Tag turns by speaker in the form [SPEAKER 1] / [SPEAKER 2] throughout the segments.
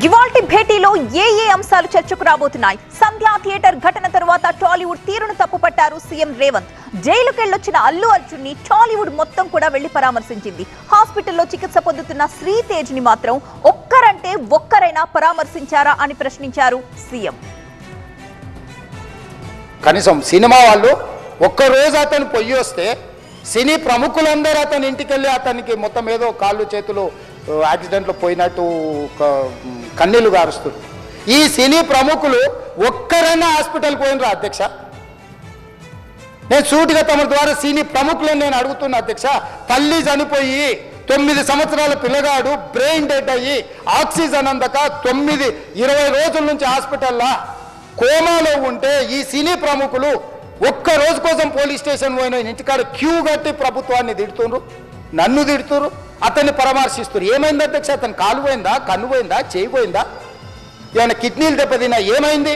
[SPEAKER 1] ఇవాల్టి భేటీలో ఏ ఏ అంశాలు చర్చకు రాబోతున్నాయి? సంధ్యా థియేటర్ ఘటన తరువాత టాలీవుడ్ తీరును తప్పుపట్టారు సీఎం రేవంత్. జైలుకెళ్ళొచ్చిన అల్లు అర్జున్ని టాలీవుడ్ మొత్తం కూడా వెళ్ళి పరామర్శించింది. హాస్పిటల్లో చికిత్స పొందుతున్న శ్రీతేజ్ని మాత్రం ఒక్కరంటే ఒక్కరైనా పరామర్శించారా అని ప్రశ్నించారు సీఎం.
[SPEAKER 2] కనీసం సినిమా వాళ్ళు ఒక్కరోజు అతను పొయ్యి వస్తే సినీ ప్రముఖులందరూ అతని ఇంటికి వెళ్ళి అతనికి మొత్తం ఏదో కాళ్ళు చేతులు యాక్సిడెంట్లో పోయినట్టు కన్నీళ్ళు గారుస్తారు ఈ సినీ ప్రముఖులు ఒక్కరైనా హాస్పిటల్ పోయినరా అధ్యక్ష? నేను సూటిగా తమ ద్వారా సినీ ప్రముఖులను నేను అడుగుతున్నా అధ్యక్ష తల్లి చనిపోయి తొమ్మిది సంవత్సరాల పిల్లగాడు బ్రెయిన్ డెడ్ అయ్యి ఆక్సిజన్ అందక తొమ్మిది ఇరవై రోజుల నుంచి హాస్పిటల్లా కోమాలో ఉంటే ఈ సినీ ప్రముఖులు ఒక్క రోజు కోసం పోలీస్ స్టేషన్ పోయిన ఇంటికాడ క్యూ కట్టి ప్రభుత్వాన్ని తిడుతుండ్రు. నన్ను తిడుతురు అతన్ని పరామర్శిస్తున్నారు ఏమైంది అధ్యక్ష? అతను కాలు పోయిందా కన్ను పోయిందా చేయి పోయిందా? ఏమైనా కిడ్నీలు దెబ్బతిన్నా ఏమైంది?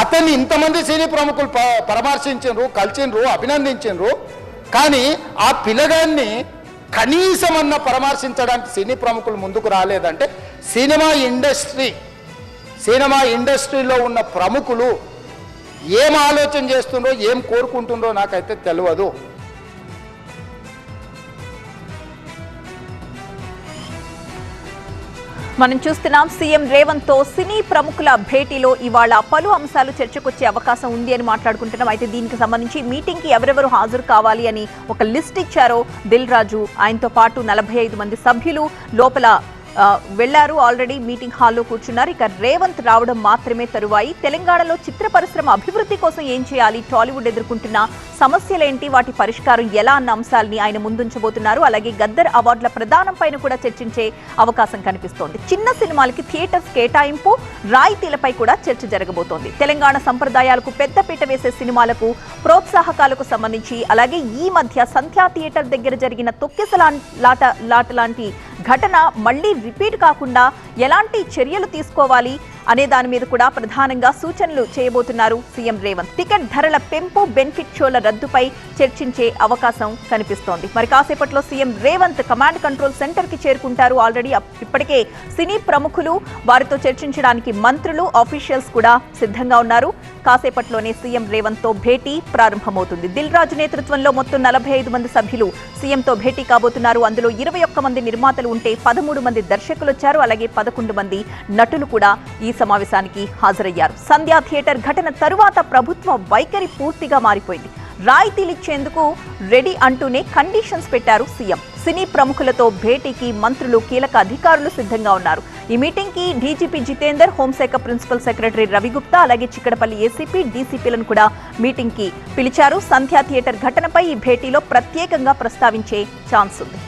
[SPEAKER 2] అతన్ని ఇంతమంది సినీ ప్రముఖులు పరామర్శించరు కలిసిండ్రు అభినందించిండ్రు కానీ ఆ పిల్లగాన్ని కనీసమన్న పరామర్శించడానికి సినీ ప్రముఖులు ముందుకు రాలేదంటే సినిమా ఇండస్ట్రీ సినిమా ఇండస్ట్రీలో ఉన్న ప్రముఖులు ఏం ఆలోచన చేస్తుండ్రో ఏం కోరుకుంటుండ్రో నాకైతే తెలియదు
[SPEAKER 1] మనం చూస్తున్నాం సీఎం రేవంత్తో సినీ ప్రముఖుల భేటీలో ఇవాళ పలు అంశాలు చర్చకొచ్చే అవకాశం ఉంది అని మాట్లాడుకుంటున్నాం. అయితే దీనికి సంబంధించి మీటింగ్కి ఎవరెవరు హాజరు కావాలి అని ఒక లిస్ట్ ఇచ్చారో దిల్ రాజు. ఆయనతో పాటు నలభై ఐదు మంది సభ్యులు లోపల వెళ్ళారు ఆల్రెడీ మీటింగ్ హాల్లో కూర్చున్నారు. ఇక రేవంత్ రావడం మాత్రమే తరువాయి. తెలంగాణలో చిత్ర పరిశ్రమ అభివృద్ధి కోసం ఏం చేయాలి? టాలీవుడ్ ఎదుర్కొంటున్న సమస్యలేంటి? వాటి పరిష్కారం ఎలా అన్న అంశాలని ఆయన ముందుంచబోతున్నారు. అలాగే గద్దర్ అవార్డుల ప్రదానం పైన కూడా చర్చించే అవకాశం కనిపిస్తోంది. చిన్న సినిమాలకి థియేటర్స్ కేటాయింపు రాయితీలపై కూడా చర్చ జరగబోతోంది. తెలంగాణ సంప్రదాయాలకు పెద్దపీట వేసే సినిమాలకు ప్రోత్సాహకాలకు సంబంధించి అలాగే ఈ మధ్య సంధ్యా థియేటర్ దగ్గర జరిగిన తొక్కిసలా లాట లాట లాంటి ఘటన మళ్ళీ రిపీట్ కాకుండా ఎలాంటి చర్యలు తీసుకోవాలి? అనే దాని మీద కూడా ప్రధానంగా సూచనలు చేయబోతున్నారు సీఎం రేవంత్. టికెట్ ధరల పెంపు బెనిఫిట్ షోల రద్దుపై చర్చించే అవకాశం కనిపిస్తోంది. మరి కాసేపట్లో సీఎం రేవంత్ కమాండ్ కంట్రోల్ సెంటర్కి చేరుకుంటారు. ఆల్రెడీ ఇప్పటికే సినీ ప్రముఖులు వారితో చర్చించడానికి మంత్రులు ఆఫీషియల్స్ కూడా సిద్ధంగా ఉన్నారు. కాసేపట్లోనే సీఎం రేవంత్తో భేటీ ప్రారంభమవుతుంది. దిల్ రాజు నేతృత్వంలో మొత్తం నలభై ఐదు మంది సభ్యులు సీఎంతో భేటీ కాబోతున్నారు. అందులో ఇరవై ఒక్క మంది నిర్మాతలు ఉంటే పదమూడు మంది దర్శకులు వచ్చారు. అలాగే పదకొండు మంది నటులు కూడా ఈ సమావేశానికి హాజరయ్యారు. సంధ్యా థియేటర్ ఘటన తరువాత ప్రభుత్వ వైఖరి పూర్తిగా మారిపోయింది. రాయితీలు ఇచ్చేందుకు రెడీ అంటూనే కండిషన్స్ పెట్టారు సీఎం. సినీ ప్రముఖులతో భేటీకి మంత్రులు కీలక అధికారులు సిద్ధంగా ఉన్నారు. ఈ మీటింగ్కి డీజీపీ జితేందర్ హోంశాఖ ప్రిన్సిపల్ సెక్రటరీ రవిగుప్తా అలాగే చిక్కడపల్లి ఏసీపీ డీసీపీలను కూడా మీటింగ్కి పిలిచారు. సంధ్యా థియేటర్ ఘటనపై ఈ భేటీలో ప్రత్యేకంగా ప్రస్తావించే ఛాన్స్ ఉంది.